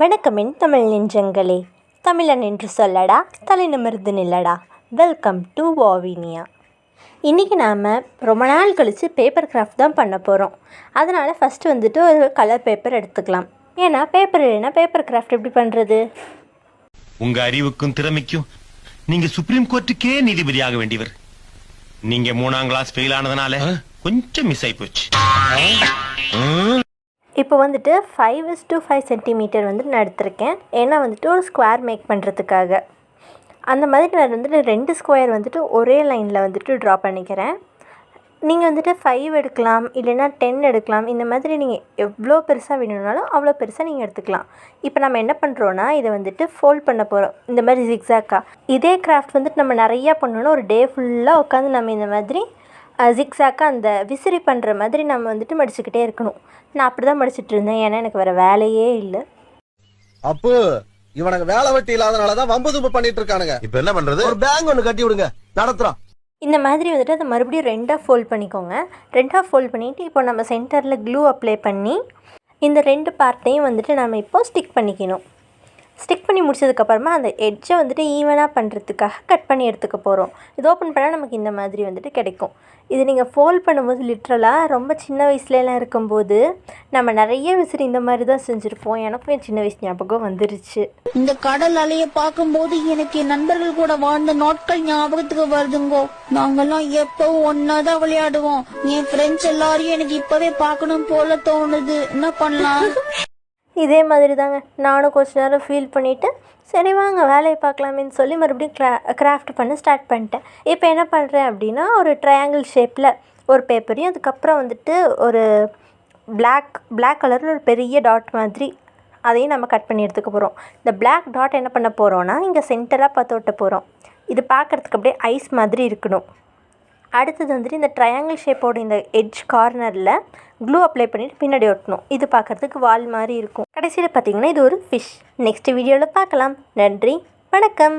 வணக்கமின் தமிழ் நெஞ்சங்களே. தமிழன் என்று சொல்லடா தலை நிமிர்ந்து நில்லடா. வெல்கம் டு வாவினியா இன்றைக்கி நாம் ரொம்ப நாள் கழித்து பேப்பர் கிராஃப்ட் தான் பண்ண போகிறோம் அதனால் ஃபஸ்ட்டு வந்துட்டு ஒரு கலர் பேப்பர் எடுத்துக்கலாம். ஏன்னா பேப்பர் இல்லைன்னா பேப்பர் கிராஃப்ட் எப்படி பண்ணுறது உங்க அறிவுக்கும் திறமைக்கும் நீங்க சுப்ரீம் கோர்ட்டுக்கே நீதிபதியாக வேண்டியவர். நீங்க மூணாம் கிளாஸ் ஃபெயில் ஆனதுனால கொஞ்சம் மிஸ் ஆயி போச்சு. இப்போ வந்துட்டு five is to five centimetre வந்து நான் எடுத்திருக்கேன். ஏன்னா வந்துட்டு ஒரு ஸ்கொயர் மேக் பண்ணுறதுக்காக அந்த மாதிரி நான் வந்துட்டு ரெண்டு ஸ்கொயர் வந்துட்டு ஒரே லைனில் வந்துட்டு ட்ரா பண்ணிக்கிறேன். நீங்கள் வந்துட்டு ஃபைவ் எடுக்கலாம் இல்லைன்னா டென் எடுக்கலாம். இந்த மாதிரி நீங்கள் எவ்வளோ பெருசாக வேணும்னாலும் அவ்வளோ பெருசாக நீங்கள் எடுத்துக்கலாம். இப்போ நம்ம என்ன பண்ணுறோன்னா இதை வந்துட்டு ஃபோல்ட் பண்ண போகிறோம் இந்த மாதிரி ஜிக்ஸாக்காக இதே கிராஃப்ட் வந்துட்டு நம்ம நிறையா பண்ணோன்னா ஒரு டே ஃபுல்லாக உட்காந்து நம்ம இந்த மாதிரி ஜிக்ஸாக்காக அந்த விசிறி பண்ணுற மாதிரி நம்ம வந்துட்டு மடிச்சுக்கிட்டே இருக்கணும். நான் அப்படி தான் மடிச்சிட்டு இருந்தேன். ஏன்னா எனக்கு வேறு வேலையே இல்லை. அப்பு இவனுக்கு வேலை வெட்டி இல்லாதனாலதான் வம்பு தும்பு பண்ணிட்டு இருக்கானுங்க. இப்ப என்ன பண்றது? ஒரு பேங்க் ஒண்ணு கட்டி விடுங்க. நடத்துறோம். இந்த மாதிரி வந்துட்டு அதை மறுபடியும் ரெண்டாக ஃபோல்ட் பண்ணிக்கோங்க. ரெண்டாக ஃபோல்ட் பண்ணிவிட்டு இப்போ நம்ம சென்டரில் க்ளூ அப்ளை பண்ணி இந்த ரெண்டு பார்ட்டையும் வந்துட்டு நம்ம இப்போ ஸ்டிக் பண்ணிக்கணும். பண்ணி முடிச்சதுக்கப்புறமா அந்த எட்ஜை வந்துட்டு ஈவனாக பண்ணுறதுக்காக கட் பண்ணி எடுத்துக்க போகிறோம் இது ஓப்பன் பண்ணால் நமக்கு இந்த மாதிரி வந்துட்டு கிடைக்கும். இது நீங்கள் ஃபோல்ட் பண்ணும்போது லிட்ரலாக ரொம்ப சின்ன வயசுலலாம் இருக்கும்போது நம்ம நிறைய விசிறி இந்த மாதிரி தான் செஞ்சுருப்போம். எனக்கும் என் சின்ன வயசு ஞாபகம் வந்துருச்சு. இந்த கடல் அலைய பார்க்கும்போது எனக்கு என் நண்பர்கள் கூட வாழ்ந்த நாட்கள் ஞாபகத்துக்கு வருதுங்கோ. நாங்கெல்லாம் எப்பவும் ஒன்னாதான் விளையாடுவோம். என் ஃப்ரெண்ட்ஸ் எல்லாரையும் எனக்கு இப்பவே பார்க்கணும் போல தோணுது. என்ன பண்ணலாம்? இதே மாதிரி தாங்க நானும் கொஞ்ச நேரம் ஃபீல் பண்ணிவிட்டு சரி வாங்க வேலையை பார்க்கலாமேன்னு சொல்லி மறுபடியும் க்ரா கிராஃப்ட் பண்ண ஸ்டார்ட் பண்ணிட்டேன். இப்போ என்ன பண்ணுறேன் அப்படின்னா ஒரு ட்ரையாங்கிள் ஷேப்பில் ஒரு பேப்பரையும் அதுக்கப்புறம் வந்துட்டு ஒரு பிளாக் பிளாக் கலரில் ஒரு பெரிய டாட் மாதிரி அதையும் நம்ம கட் பண்ணி எடுத்துக்க போகிறோம் இந்த பிளாக் டாட் என்ன பண்ண போகிறோன்னா இங்கே சென்டராக பார்த்து ஒட்ட போகிறோம் இது பார்க்குறதுக்கு அப்படியே ஐஸ் மாதிரி இருக்கணும். அடுத்தது வந்துட்டு இந்த ட்ரையாங்கிள் ஷேப்போட இந்த எட்ஜ் கார்னரில் க்ளூ அப்ளை பண்ணிட்டு பின்னாடி ஒட்டணும். இது பார்க்குறதுக்கு வால் மாதிரி இருக்கும். கடைசியில் பார்த்தீங்கன்னா இது ஒரு ஃபிஷ் நெக்ஸ்ட் வீடியோவில் பார்க்கலாம். நன்றி. வணக்கம்.